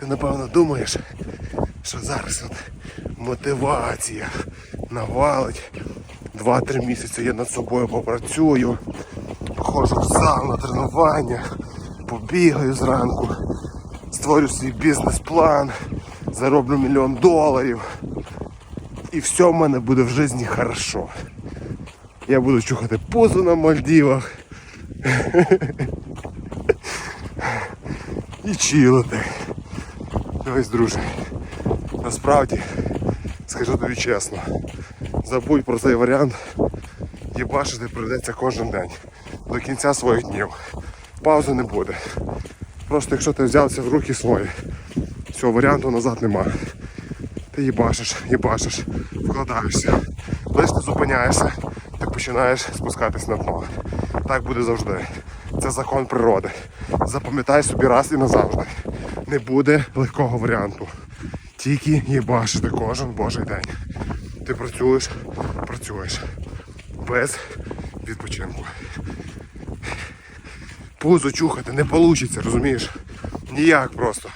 Ти напевно думаєш, що зараз от мотивація навалить. Два-три місяці я над собою попрацюю, походжу в зал на тренування, побігаю зранку, створю свій бізнес-план, зароблю мільйон доларів. І все в мене буде в житті хорошо. Я буду чухати позу на Мальдівах. І чилити. Дивись, друже. Насправді, скажу тобі чесно, забудь про цей варіант. Їбашити прийдеться кожен день. До кінця своїх днів. Паузи не буде. Просто якщо ти взявся в руки свої, цього варіанту назад нема. Ти їбашиш, їбашиш, вкладаєшся. Лиш ти зупиняєшся, ти починаєш спускатись на дно. Так буде завжди. Це закон природи. Запам'ятай собі раз і назавжди. Не буде легкого варіанту. Тільки їбашити кожен божий день. Ти працюєш, працюєш. Без відпочинку. Пузо чухати не вийде, розумієш? Ніяк просто.